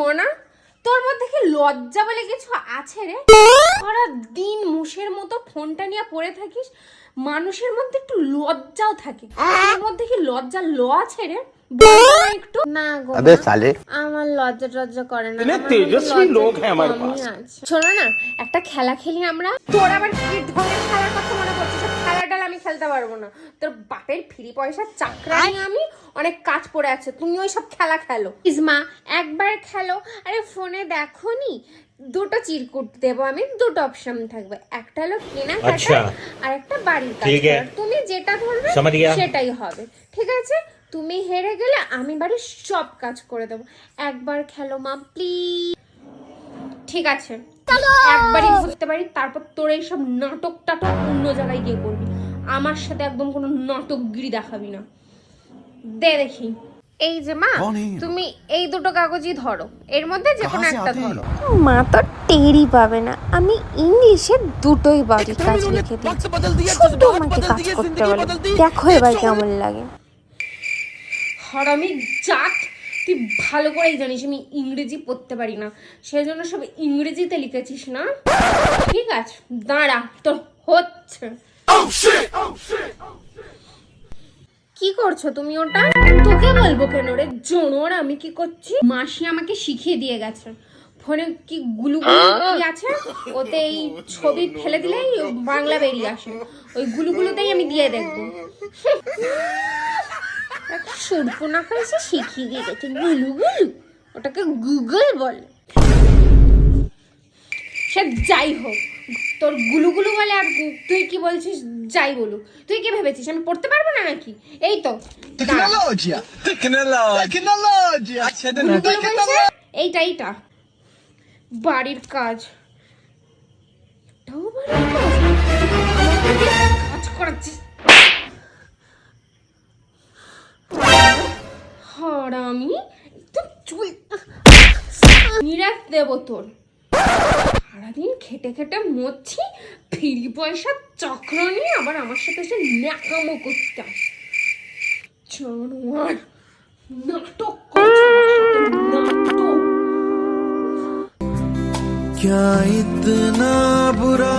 মনা তোর মধ্যে কি লজ্জা বলে কিছু আছে রে? সারা দিন মুশের মতো ফোনটা নিয়ে পড়ে থাকিস মানুষের মধ্যে একটু লজ্জাও থাকে। তোর মধ্যে কি লজ্জা ল আছে রে? একটু। না গো আমার লজ্জা টজ্জা করে না। তেজস্বী লোক হ্যাঁ আমার পাস শোনো না একটা খেলা খেলি আমরা। তোর আবার কি ধরে খেলার কথা আমি খেলতে পারব না। তোর বাপের ফ্রি আমি অনেক কাজ পড়ে আছে। তুমি ওই সব খেলা খেলো। ইসমা একবার খেলো। আরে ফোনে দেখো নি দুটো চিরকুট দেবো আমি দুটো অপশন থাকবে। একটা হলো কেনা আর একটা বাড়ির কাজ। তুমি যেটা ধরবে সেটাই হবে। ঠিক আছে? তুমি হেরে গেলে আমি বাড়ির সব কাজ করে দেবো। একবার খেলো মা প্লিজ ঠিক আছে। একবারই ধরতে পারি তারপর তোর এইসব নাটক টাটক অন্য জায়গায় গিয়ে করবি। আমার সাথে একদম কোনো নাটকগিরি দেখাবি না। দে দেখি। এই যে মা তুমি এই দুটো কাগজই ধরো। এর মধ্যে যে কোনো একটা ধরো। মা তো টেরই পাবে না। আমি ইংলিশে দুটোই বাড়ি কাজ লিখে দিই। শুধু আমাকে কাজ করতে বলে। দেখো এবার কেমন লাগে। হারামি জাত তুই ভালো করেই জানিস আমি ইংরেজি পড়তে পারি না। সেই জন্য সব ইংরেজিতে লিখেছিস না? ঠিক আছে, দাঁড়া, তোর হচ্ছে। কি করছ তুমি ওটা? তোকে বলব কেন রে? জোনর আমি কি করছি? মাসি আমাকে শিখিয়ে দিয়ে গেছে। ফোনে কি গুলু কি আছে? ওতে এই ছবি ফেলে দিলেই বাংলা বেরিয়ে আসে। ওই গুলুগুলোতেই আমি দিয়ে দেখব। সুরপুনাকা এসে শিখিয়ে দিয়ে গেছে। গুলু গুলু ওটাকে গুগল বলে। সে যাই হোক তোর গুলু গুলু বলে আর তুই কি বলছিস? যাই বলুক। তুই কি ভেবেছিস আমি পড়তে পারব না নাকি? এই তো বলছে? এইটা এইটা। বাড়ির কাজ। এটাও বাড়ির কাজ? হারামি তো চুল নিরাত দেব তোর সারাদিন খেটে খেটে মরছি ফ্রি পয়সা চক্র নিয়ে আবার আমার সাথে এসে ন্যাকামো করতে আসে। জানোয়ার নাটক করছে আমার সাথে, নাটক क्या इतना बुरा